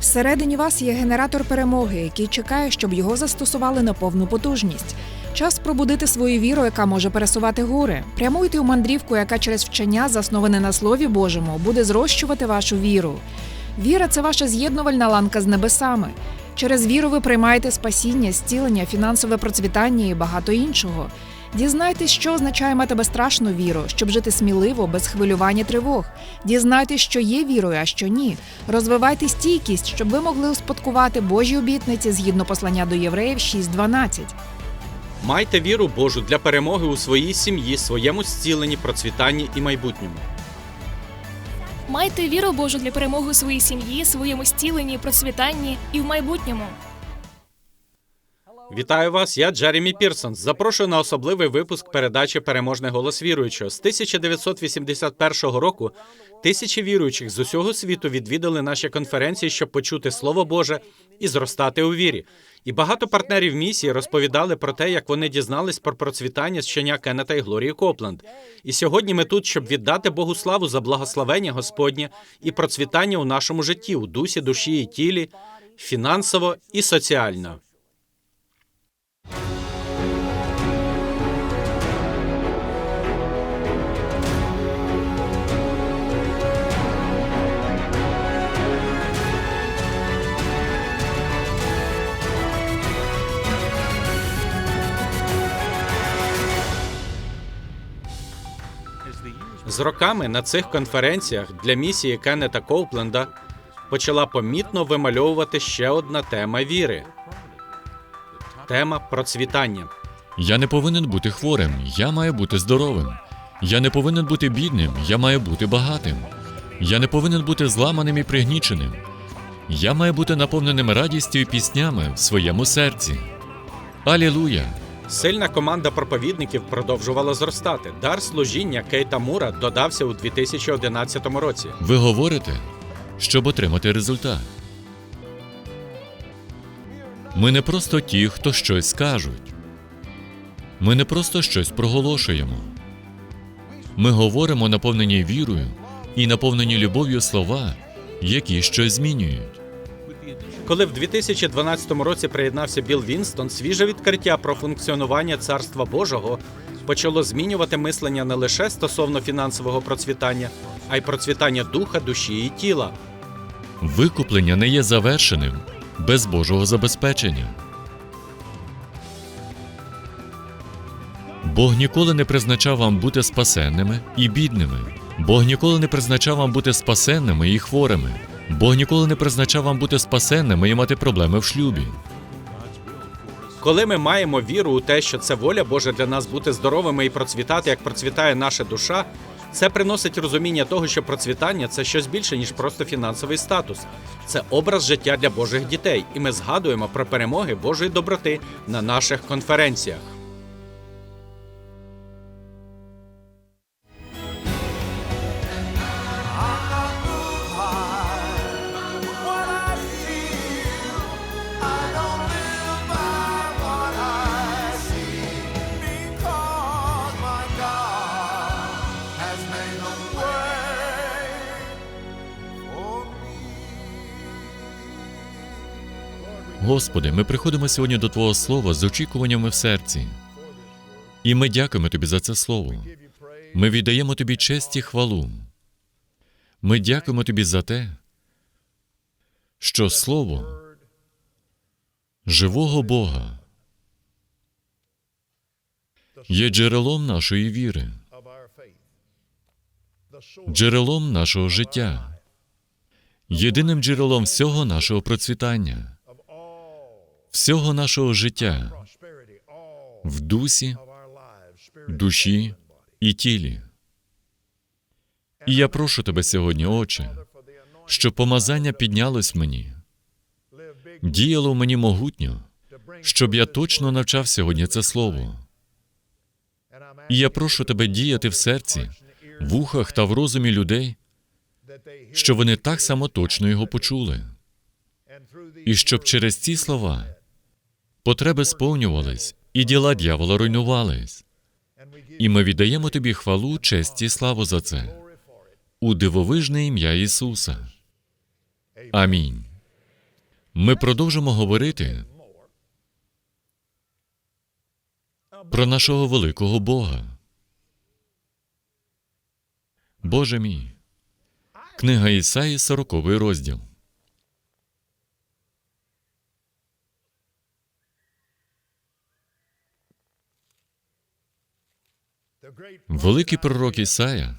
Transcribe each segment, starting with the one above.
Всередині вас є генератор перемоги, який чекає, щоб його застосували на повну потужність. Час пробудити свою віру, яка може пересувати гори. Прямуйте у мандрівку, яка через вчення, засноване на Слові Божому, буде зрощувати вашу віру. Віра це ваша з'єднувальна ланка з небесами. Через віру ви приймаєте спасіння, зцілення, фінансове процвітання і багато іншого. Дізнайтесь, що означає мати безстрашну віру, щоб жити сміливо, без хвилювання тривог. Дізнайтесь, що є вірою, а що ні. Розвивайте стійкість, щоб ви могли успадкувати Божі обітниці згідно послання до євреїв 6.12. Майте віру Божу для перемоги у своїй сім'ї, своєму зціленні, процвітанні і майбутньому. Майте віру Божу для перемоги у своїй сім'ї, своєму зціленні, процвітанні і в майбутньому. Вітаю вас, я Джеремі Пірсон. Запрошую на особливий випуск передачі Переможний голос віруючого. З 1981 року тисячі віруючих з усього світу відвідали наші конференції, щоб почути Слово Боже і зростати у вірі. І багато партнерів місії розповідали про те, як вони дізнались про процвітання щеня Кеннета і Глорії Копленд. І сьогодні ми тут, щоб віддати Богу славу за благословення Господнє і процвітання у нашому житті, у дусі, душі і тілі, фінансово і соціально. З роками на цих конференціях для місії Кеннета Коупленда почала помітно вимальовувати ще одна тема віри тема процвітання. Я не повинен бути хворим, я маю бути здоровим. Я не повинен бути бідним, я маю бути багатим. Я не повинен бути зламаним і пригніченим. Я маю бути наповненим радістю і піснями в своєму серці. Алілуя! Сильна команда проповідників продовжувала зростати. Дар служіння Кейта Мура додався у 2011 році. Ви говорите, щоб отримати результат. Ми не просто ті, хто щось скажуть. Ми не просто щось проголошуємо. Ми говоримо наповнені вірою і наповнені любов'ю слова, які щось змінюють. Коли в 2012 році приєднався Білл Вінстон, свіже відкриття про функціонування Царства Божого почало змінювати мислення не лише стосовно фінансового процвітання, а й процвітання духа, душі і тіла. Викуплення не є завершеним без Божого забезпечення. Бог ніколи не призначав вам бути спасенними і бідними. Бог ніколи не призначав вам бути спасенними і хворими. Бог ніколи не призначав вам бути спасенними і мати проблеми в шлюбі. Коли ми маємо віру у те, що це воля Божа для нас бути здоровими і процвітати, як процвітає наша душа, це приносить розуміння того, що процвітання це щось більше, ніж просто фінансовий статус. Це образ життя для Божих дітей, і ми згадуємо про перемоги Божої доброти на наших конференціях. Господи, ми приходимо сьогодні до Твого Слова з очікуваннями в серці. І ми дякуємо Тобі за це слово. Ми віддаємо Тобі честь і хвалу. Ми дякуємо Тобі за те, що Слово живого Бога є джерелом нашої віри, джерелом нашого життя, єдиним джерелом всього нашого процвітання, всього нашого життя в дусі, душі і тілі. І я прошу тебе сьогодні, Отче, щоб помазання піднялось мені, діяло мені могутньо, щоб я точно навчав сьогодні це слово. І я прошу тебе діяти в серці, в ухах та в розумі людей, щоб вони так само точно його почули, і щоб через ці слова потреби сповнювались і діла дьявола руйнувались. І ми віддаємо тобі хвалу, честь і славу за це у дивовижне ім'я Ісуса. Амінь. Ми продовжимо говорити про нашого великого Бога. Боже мій. Книга Ісаї, 40 розділ. Великий пророк Ісая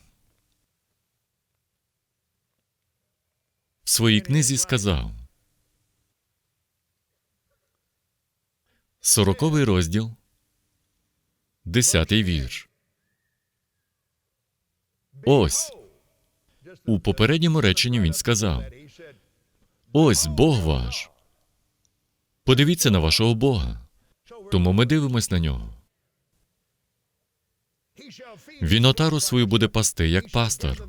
в своїй книзі сказав. Сороковий розділ, десятий вірш. Ось у попередньому реченні він сказав: Ось Бог ваш. Подивіться на вашого Бога. Тому ми дивимось на нього. Він отару свою буде пасти, як пастор.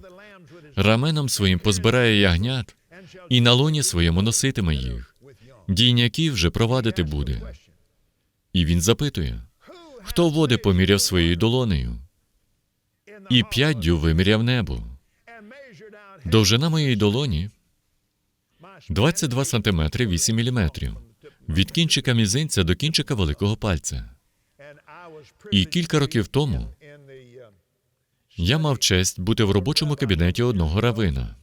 Раменом своїм позбирає ягнят, і на лоні своєму носитиме їх. Дійняків вже провадити буде. І він запитує: хто води поміряв своєю долонею, і п'яддю виміряв небо. Довжина моєї долоні 22 сантиметри 8 міліметрів. Від кінчика мізинця до кінчика великого пальця. І кілька років тому я мав честь бути в робочому кабінеті одного равина.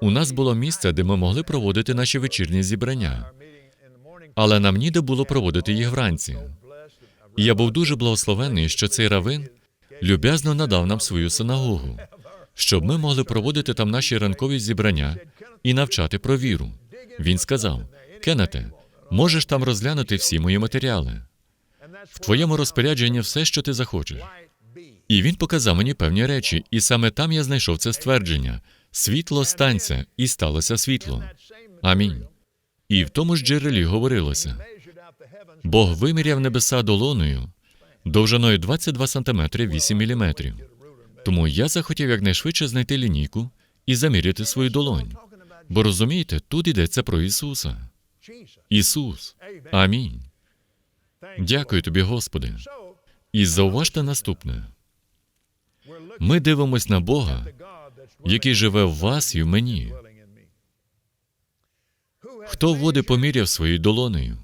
У нас було місце, де ми могли проводити наші вечірні зібрання, але нам ніде було проводити їх вранці. І я був дуже благословений, що цей равин люб'язно надав нам свою синагогу, щоб ми могли проводити там наші ранкові зібрання і навчати про віру. Він сказав: Кеннете, можеш там розглянути всі мої матеріали. В твоєму розпорядженні все, що ти захочеш. І він показав мені певні речі, і саме там я знайшов це ствердження: світло станься, і сталося світло. Амінь. І в тому ж джерелі говорилося: Бог виміряв небеса долоною довжиною 22 сантиметри 8 міліметрів. Тому я захотів якнайшвидше знайти лінійку і заміряти свою долонь. Бо розумієте, тут йдеться про Ісуса. Ісус. Амінь. Дякую тобі, Господи. І зауважте наступне: ми дивимось на Бога, який живе в вас і в мені. Хто води поміряв своєю долонею,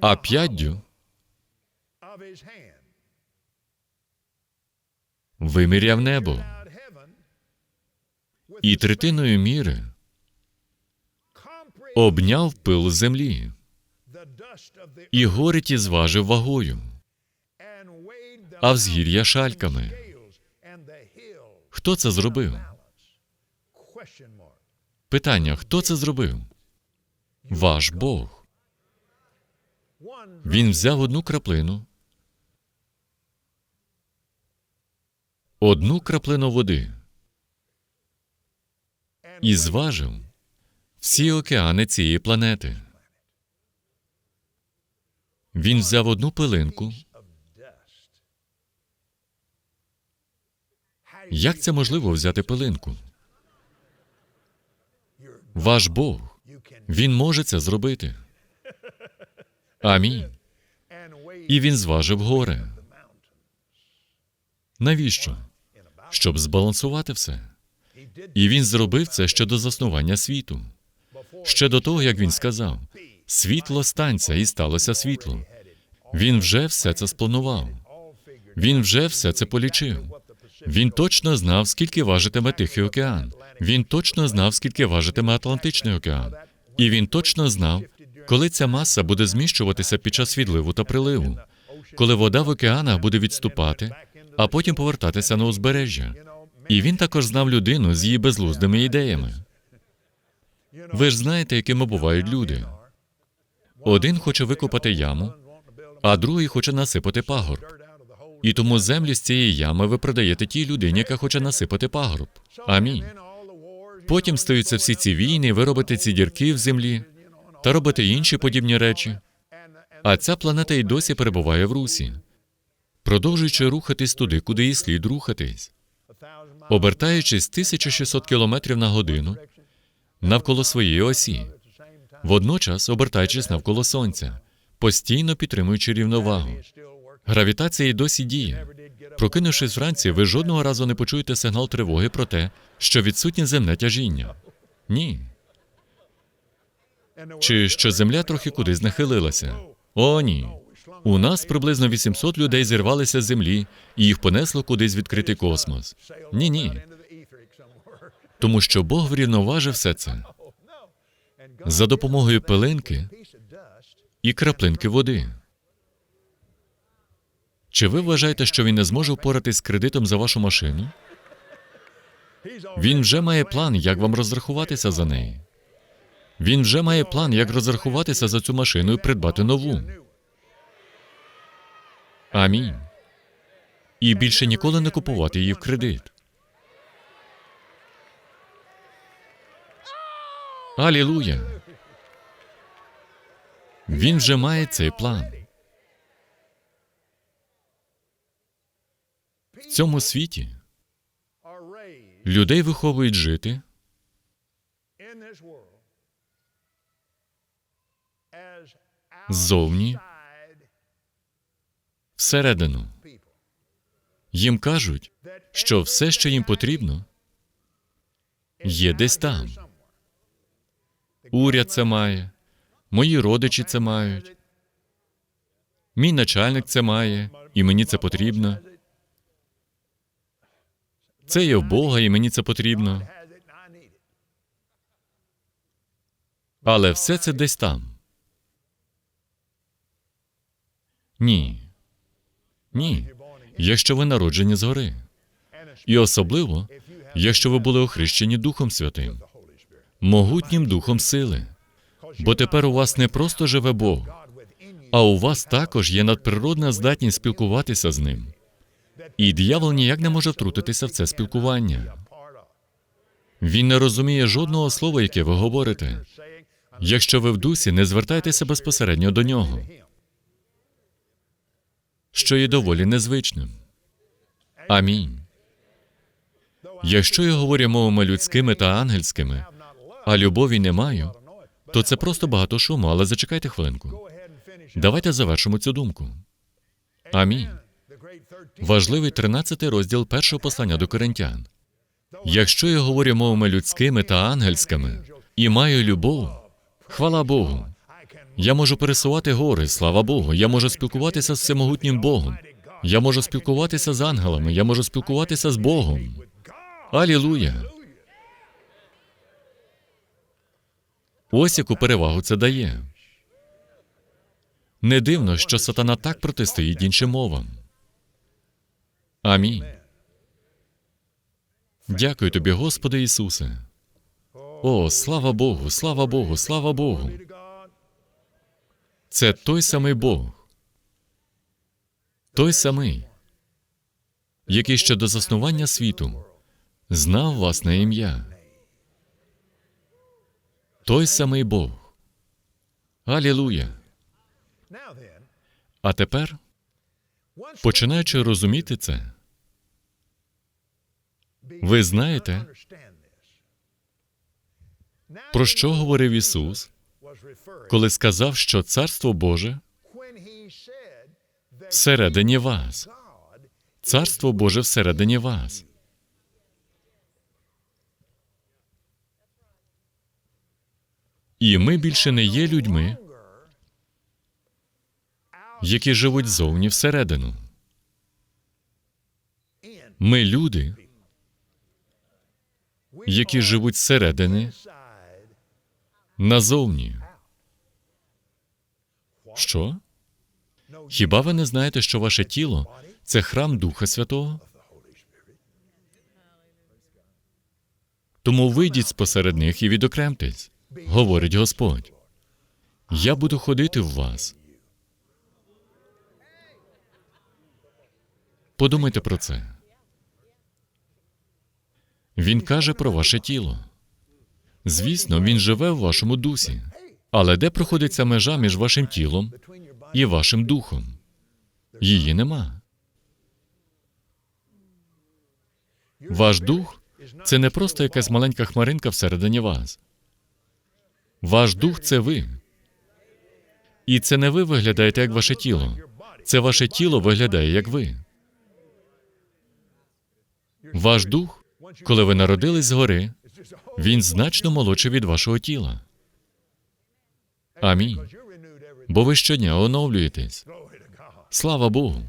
а п'яддю? Виміряв небо. І третиною міри обняв пил землі, і гори ті зважив вагою, а взгір'я шальками. Хто це зробив? Питання: хто це зробив? Ваш Бог. Він взяв одну краплину, одну краплину води і зважив всі океани цієї планети. Він взяв одну пилинку. Як це можливо взяти пилинку? Ваш Бог. Він може це зробити. Амінь. І він зважив гори. Навіщо? Щоб збалансувати все. І він зробив це ще до заснування світу. Ще до того, як він сказав: світло станься, і сталося світло. Він вже все це спланував. Він вже все це полічив. Він точно знав, скільки важитиме Тихий океан. Він точно знав, скільки важитиме Атлантичний океан. І він точно знав, коли ця маса буде зміщуватися під час відливу та приливу, коли вода в океанах буде відступати, а потім повертатися на узбережжя. І він також знав людину з її безглуздими ідеями. Ви ж знаєте, якими бувають люди. Один хоче викопати яму, а другий хоче насипати пагорб. І тому землю з цієї ями ви продаєте тій людині, яка хоче насипати пагорб. Амінь. Потім стаються всі ці війни, ви робите ці дірки в землі та робите інші подібні речі. А ця планета й досі перебуває в русі, продовжуючи рухатись туди, куди їй слід рухатись, обертаючись 1600 км на годину навколо своєї осі, водночас обертаючись навколо сонця, постійно підтримуючи рівновагу. Гравітація й досі діє. Прокинувшись вранці, ви жодного разу не почуєте сигнал тривоги про те, що відсутнє земне тяжіння. Ні. Чи що земля трохи кудись нахилилася? О, ні. У нас приблизно 800 людей зірвалися з землі, і їх понесло кудись відкритий космос. Ні, ні. Тому що Бог врівноважив все це за допомогою пилинки і краплинки води. Чи ви вважаєте, що він не зможе впоратись з кредитом за вашу машину? Він вже має план, як вам розрахуватися за неї. Він вже має план, як розрахуватися за цю машину і придбати нову. Амінь. І більше ніколи не купувати її в кредит. Алілуя. Він вже має цей план. В цьому світі людей виховують жити ззовні всередину. Їм кажуть, що все, що їм потрібно, є десь там. Уряд це має, мої родичі це мають, мій начальник це має, і мені це потрібно. Це є в Бога, і мені це потрібно. Але все це десь там. Ні. Ні. Якщо ви народжені згори. І особливо, якщо ви були охрещені Духом Святим, могутнім духом сили. Бо тепер у вас не просто живе Бог, а у вас також є надприродна здатність спілкуватися з ним. І диявол ніяк не може втрутитися в це спілкування. Він не розуміє жодного слова, яке ви говорите. Якщо ви в дусі, не звертайтеся безпосередньо до нього, що є доволі незвичним. Амінь. Якщо я говорю мовами людськими та ангельськими, а любові не маю, то це просто багато шуму, але зачекайте хвилинку. Давайте завершимо цю думку. Амінь. Важливий 13 розділ першого послання до коринтян. Якщо я говорю мовами людськими та ангельськими і маю любов, хвала Богу. Я можу пересувати гори, слава Богу. Я можу спілкуватися з всемогутнім Богом. Я можу спілкуватися з ангелами, я можу спілкуватися з Богом. Алілуя! Ось яку перевагу це дає. Не дивно, що сатана так протистоїть іншим мовам. Амінь. Дякую тобі, Господи Ісусе. О, слава Богу, слава Богу, слава Богу. Це той самий Бог. Той самий, який ще до заснування світу знав вас на ім'я. Той самий Бог. Алілуя. А тепер, починаючи розуміти це, ви знаєте, про що говорив Ісус, коли сказав, що Царство Боже всередині вас. Царство Боже всередині вас. І ми більше не є людьми, які живуть зовні всередину. Ми люди, які живуть зсередини назовні. Що? Хіба ви не знаєте, що ваше тіло це храм Духа Святого? Тому вийдіть спосеред них і відокремтесь, говорить Господь. Я буду ходити в вас. Подумайте про це. Він каже про ваше тіло. Звісно, він живе в вашому дусі. Але де проходить ця межа між вашим тілом і вашим духом? Її нема. Ваш дух це не просто якась маленька хмаринка всередині вас. Ваш дух це ви. І це не ви виглядаєте як ваше тіло. Це ваше тіло виглядає як ви. Ваш дух, коли ви народились згори, він значно молодший від вашого тіла. Амінь. Бо ви щодня оновлюєтесь. Слава Богу.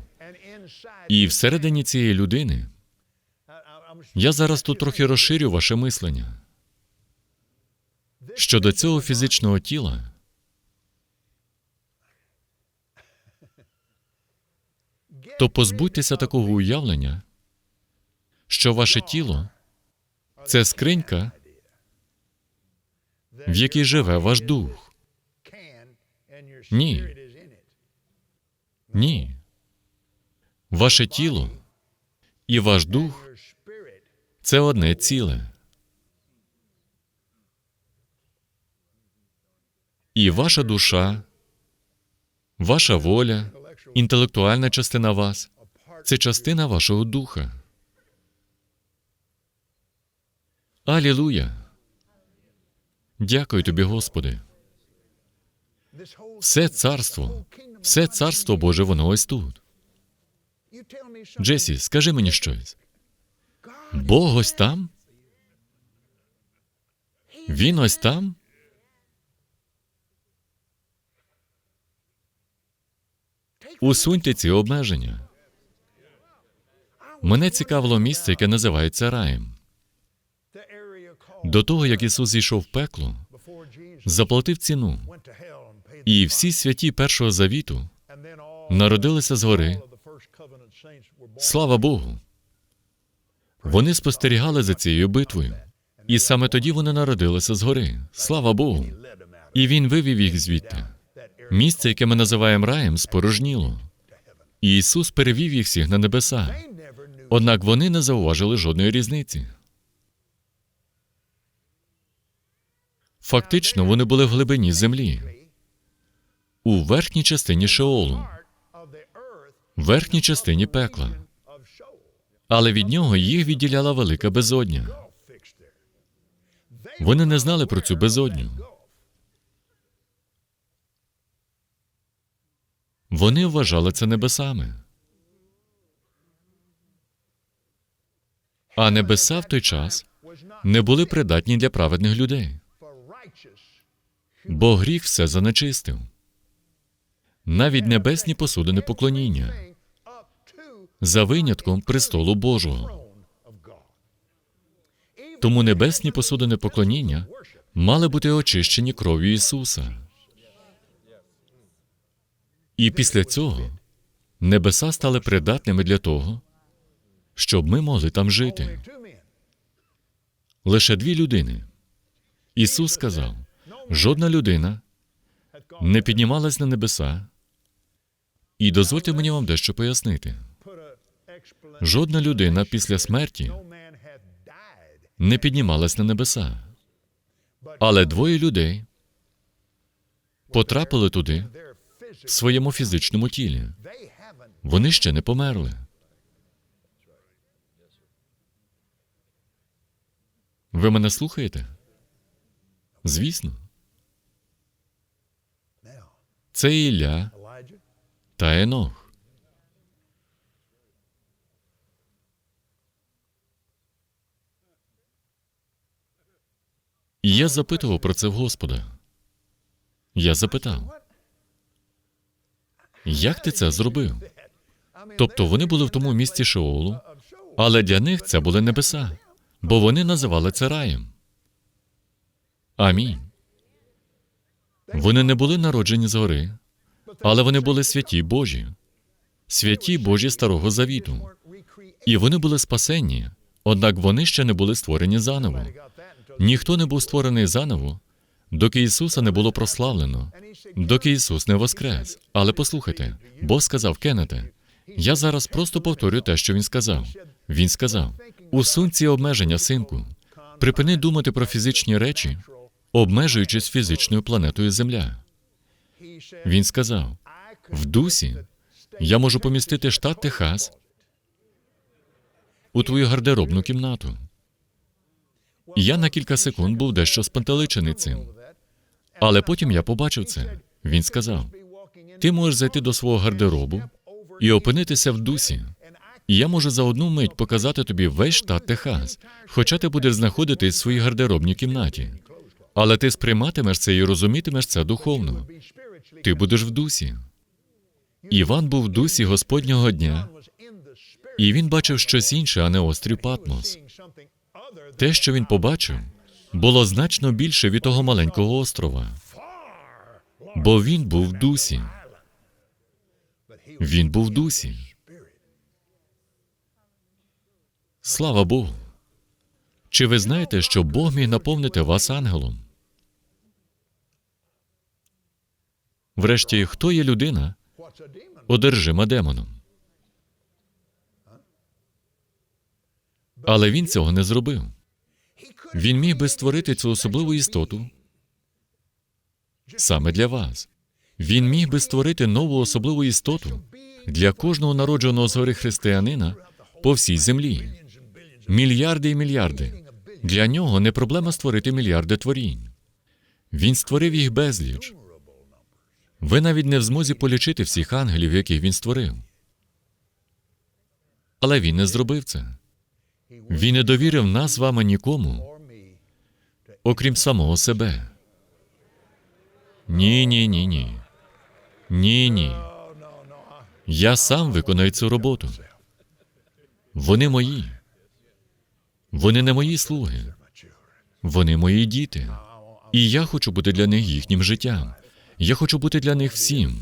І всередині цієї людини я зараз тут трохи розширю ваше мислення. Щодо цього фізичного тіла, то позбудьтеся такого уявлення, що ваше тіло це скринька, в якій живе ваш дух. Ні. Ні. Ваше тіло і ваш дух це одне ціле. І ваша душа, ваша воля, інтелектуальна частина вас це частина вашого духа. Алілуя! Дякую тобі, Господи. Все царство, все царство Боже, воно ось тут. Джесі, скажи мені щось. Бог ось там? Він ось там? Усуньте ці обмеження. Мене цікавило місце, яке називається раєм. До того, як Ісус зійшов в пекло, заплатив ціну, і всі святі першого завіту народилися згори. Слава Богу! Вони спостерігали за цією битвою. І саме тоді вони народилися згори. Слава Богу! І він вивів їх звідти. Місце, яке ми називаємо раєм, спорожніло. І Ісус перевів їх всіх на небеса. Однак вони не зауважили жодної різниці. Фактично, вони були в глибині землі, у верхній частині Шеолу, верхній частині пекла. Але від нього їх відділяла велика безодня. Вони не знали про цю безодню. Вони вважали це небесами. А небеса в той час не були придатні для праведних людей, бо гріх все занечистив. Навіть небесні посудини поклоніння за винятком престолу Божого. Тому небесні посудини поклоніння мали бути очищені кров'ю Ісуса. І після цього небеса стали придатними для того, щоб ми могли там жити. Лише дві людини. Ісус сказав: жодна людина не піднімалась на небеса. І дозвольте мені вам дещо пояснити. Жодна людина після смерті не піднімалась на небеса. Але двоє людей потрапили туди в своєму фізичному тілі. Вони ще не померли. Ви мене слухаєте? Звісно. Це Ілля та Енох. І я запитував про це в Господа. Я запитав, як ти це зробив? Тобто вони були в тому місці Шеолу, але для них це були небеса, бо вони називали це раєм. Амінь. Вони не були народжені згори, але вони були святі Божі, святі Божі Старого Завіту. І вони були спасенні, однак вони ще не були створені заново. Ніхто не був створений заново, доки Ісуса не було прославлено, доки Ісус не воскрес. Але послухайте, Бог сказав Кеннете, я зараз просто повторю те, що він сказав. Він сказав: усунь ці обмеження, синку, припини думати про фізичні речі, обмежуючись фізичною планетою Земля. Він сказав: в дусі я можу помістити штат Техас у твою гардеробну кімнату. І я на кілька секунд був дещо спантеличений цим. Але потім я побачив це. Він сказав: ти можеш зайти до свого гардеробу і опинитися в дусі. І я можу за одну мить показати тобі весь штат Техас, хоча ти будеш знаходитись в своїй гардеробній кімнаті. Але ти сприйматимеш це і розумітимеш це духовно. Ти будеш в дусі. Іван був в дусі Господнього дня, і він бачив щось інше, а не острів Патмос. Те, що він побачив, було значно більше від того маленького острова, бо він був в дусі. Він був в дусі. Слава Богу. Чи ви знаєте, що Бог міг наповнити вас ангелом? Врешті, хто є людина, одержима демоном? Але він цього не зробив. Він міг би створити цю особливу істоту саме для вас. Він міг би створити нову особливу істоту для кожного народженого згори християнина по всій землі. Мільярди і мільярди. Для нього не проблема створити мільярди творінь. Він створив їх безліч. Ви навіть не в змозі полічити всіх ангелів, яких він створив. Але він не зробив це. Він не довірив нас з вами нікому, окрім самого себе. Ні, ні, ні, ні. Ні, ні. Я сам виконаю цю роботу. Вони мої. Вони не мої слуги. Вони мої діти. І я хочу бути для них їхнім життям. Я хочу бути для них всім.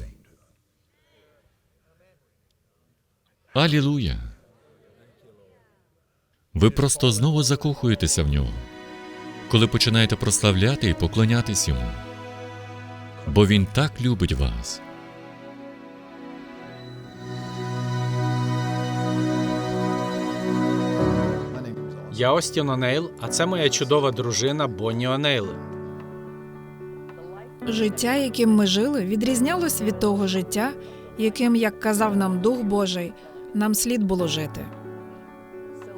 Алілуя. Ви просто знову закохуєтеся в нього, коли починаєте прославляти і поклонятись йому. Бо він так любить вас. Я Остін Онейл, а це моя чудова дружина Бонні Онейл. Життя, яким ми жили, відрізнялось від того життя, яким, як казав нам Дух Божий, нам слід було жити.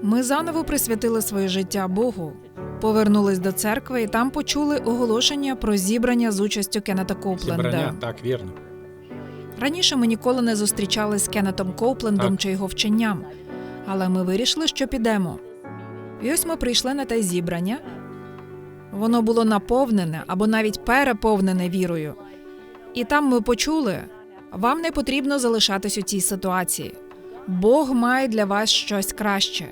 Ми заново присвятили своє життя Богу, повернулись до церкви і там почули оголошення про зібрання з участю Кеннета Коупленда. Зібрання, так, вірно. Раніше ми ніколи не зустрічались з Кеннетом Коуплендом Так. чи його вченням, але ми вирішили, що підемо. І ось ми прийшли на те зібрання. Воно було наповнене або навіть переповнене вірою. І там ми почули: вам не потрібно залишатись у цій ситуації. Бог має для вас щось краще.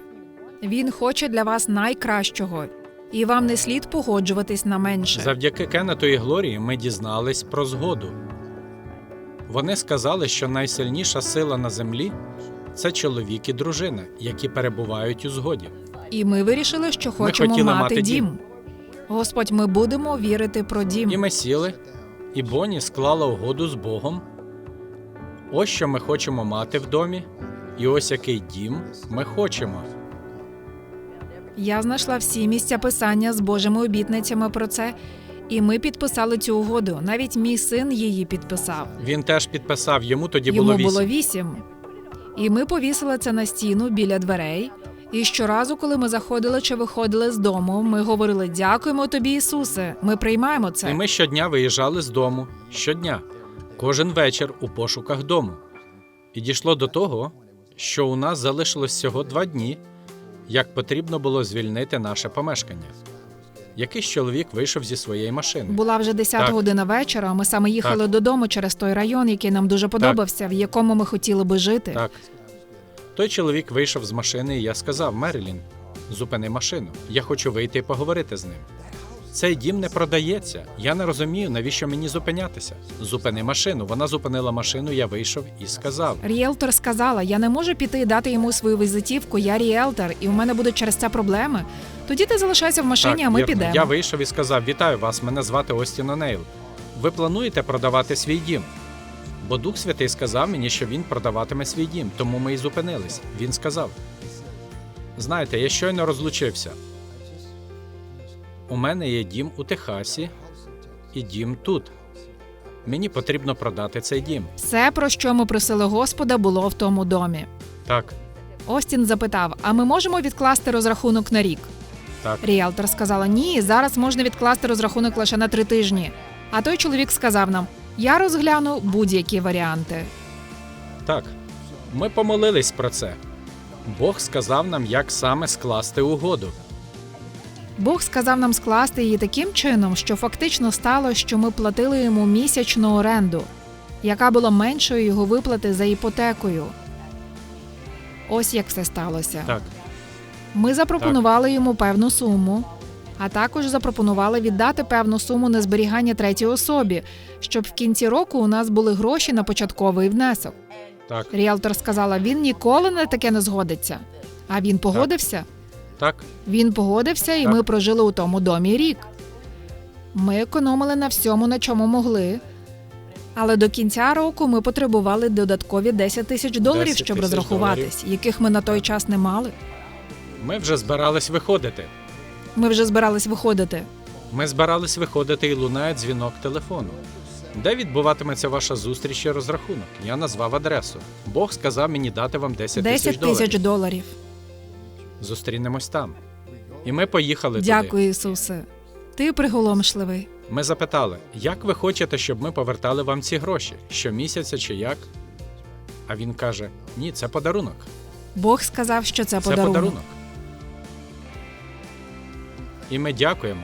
Він хоче для вас найкращого, і вам не слід погоджуватись на менше. Завдяки Кеннету і Глорії ми дізнались про згоду. Вони сказали, що найсильніша сила на землі це чоловік і дружина, які перебувають у згоді. І ми вирішили, що хочемо хотіли мати, мати дім. дім. Господь, ми будемо вірити про дім. І ми сіли, і Бонні склала угоду з Богом. Ось що ми хочемо мати в домі, і ось який дім ми хочемо. Я знайшла всі місця писання з Божими обітницями про це, і ми підписали цю угоду. Навіть мій син її підписав. Він теж підписав, йому тоді Йому було вісім. було вісім. І ми повісили це на стіну біля дверей. І щоразу, коли ми заходили чи виходили з дому, ми говорили: Дякуємо тобі, Ісусе. Ми приймаємо це. І ми щодня виїжджали з дому. Щодня. Кожен вечір у пошуках дому. І дійшло до того, що у нас залишилось всього два дні, як потрібно було звільнити наше помешкання. Якийсь чоловік вийшов зі своєї машини. Була вже 10 Так. година вечора. Ми саме їхали Так. додому через той район, який нам дуже подобався, в якому ми хотіли би жити. Так. Той чоловік вийшов з машини, і я сказав: Мерілін, зупини машину. Я хочу вийти і поговорити з ним. Цей дім не продається. Я не розумію, навіщо мені зупинятися. Зупини машину. Вона зупинила машину, я вийшов і сказав: Ріелтор сказала: я не можу піти і дати йому свою візитівку. Я ріелтор, і у мене будуть через це проблеми. Тоді ти залишайся в машині, а ми вірно. підемо. Я вийшов і сказав: Вітаю вас, мене звати Остін Онейл. Ви плануєте продавати свій дім? Бо Дух Святий сказав мені, що він продаватиме свій дім, тому ми і зупинились. Він сказав: Знаєте, я щойно розлучився. У мене є дім у Техасі і дім тут. Мені потрібно продати цей дім. Все, про що ми просили Господа, було в тому домі. Так, Остін запитав: А ми можемо відкласти розрахунок на рік? так. Ріелтор сказала: Ні, зараз можна відкласти розрахунок лише на три тижні. А той чоловік сказав нам: Я розгляну будь-які варіанти. Так, ми помолились про це. Бог сказав нам, як саме скласти угоду. Бог сказав нам скласти її таким чином, що фактично стало, що ми платили йому місячну оренду, яка була меншою його виплати за іпотекою. Ось як все сталося. Так, Ми запропонували йому певну суму, а також запропонували віддати певну суму на зберігання третій особі, щоб в кінці року у нас були гроші на початковий внесок. так, Ріалтор сказала, він ніколи на таке не згодиться. А він погодився. так. Він погодився, і Так. ми прожили у тому домі рік. Ми економили на всьому, на чому могли. Але до кінця року ми потребували додаткові 10 тисяч доларів, щоб розрахуватись, яких ми на той час не мали. Ми вже збирались виходити. Ми вже збирались виходити. Ми збирались виходити і лунає дзвінок телефону. Де відбуватиметься ваша зустріч і розрахунок? Я назвав адресу. Бог сказав мені дати вам 10 тисяч 10 доларів. тисяч доларів. Зустрінемось там. І ми поїхали Дякую, туди. Ісусе. Ти приголомшливий. Ми запитали, як ви хочете, щоб ми повертали вам ці гроші? Щомісяця чи як? А він каже: Ні, це подарунок. Бог сказав, що це, Це подарунок. подарунок. І ми дякуємо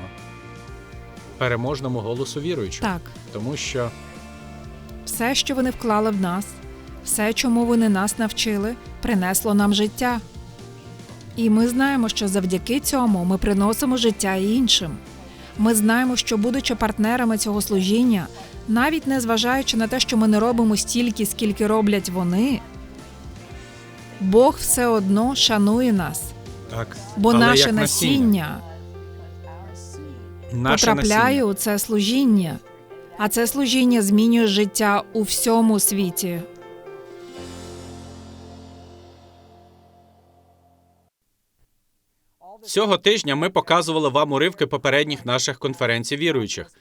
переможному голосу віруючого, Так, тому що все, що вони вклали в нас, все, чому вони нас навчили, принесло нам життя. І ми знаємо, що завдяки цьому ми приносимо життя і іншим. Ми знаємо, що, будучи партнерами цього служіння, навіть не зважаючи на те, що ми не робимо стільки, скільки роблять вони, Бог все одно шанує нас, так, бо але наше як насіння наше потрапляє насіння. у це служіння, а це служіння змінює життя у всьому світі. Цього тижня ми показували вам уривки попередніх наших конференцій віруючих.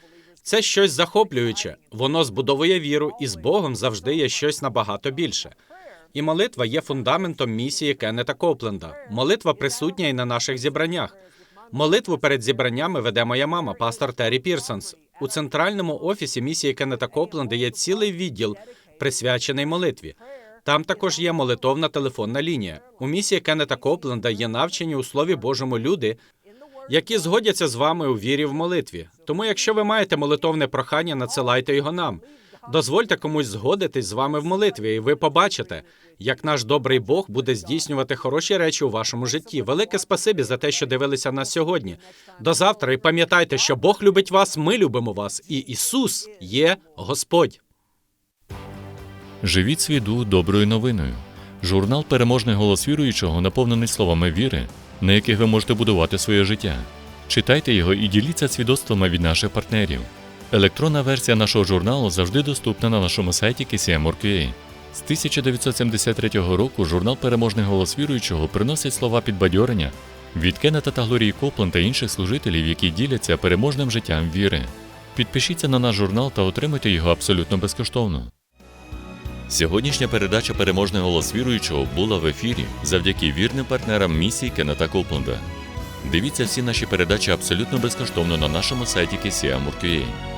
Це щось захоплююче. Воно збудовує віру, і з Богом завжди є щось набагато більше. І молитва є фундаментом місії Кеннета Копленда. Молитва присутня і на наших зібраннях. Молитву перед зібраннями веде моя мама, пастор Террі Пірсонс. У центральному офісі місії Кеннета Копленда є цілий відділ, присвячений молитві. Там також є молитовна телефонна лінія. У місії Кеннета Копленда є навчені у Слові Божому люди, які згодяться з вами у вірі в молитві. Тому, якщо ви маєте молитовне прохання, надсилайте його нам. Дозвольте комусь згодитись з вами в молитві, і ви побачите, як наш добрий Бог буде здійснювати хороші речі у вашому житті. Велике спасибі за те, що дивилися нас сьогодні. До завтра, і пам'ятайте, що Бог любить вас, ми любимо вас, і Ісус є Господь. Живіть свій доброю новиною. Журнал Переможний голос віруючого наповнений словами віри, на яких ви можете будувати своє життя. Читайте його і діліться свідоцтвами від наших партнерів. Електронна версія нашого журналу завжди доступна на нашому сайті KCM.org.ua. З 1973 року журнал Переможний голос віруючого приносить слова підбадьорення від Кеннета та Глорії Копланд та інших служителів, які діляться переможним життям віри. Підпишіться на наш журнал та отримайте його абсолютно безкоштовно. Сьогоднішня передача Переможний голос віруючого була в ефірі завдяки вірним партнерам місії Кеннета Копленда. Дивіться всі наші передачі абсолютно безкоштовно на нашому сайті KCM.org.ua.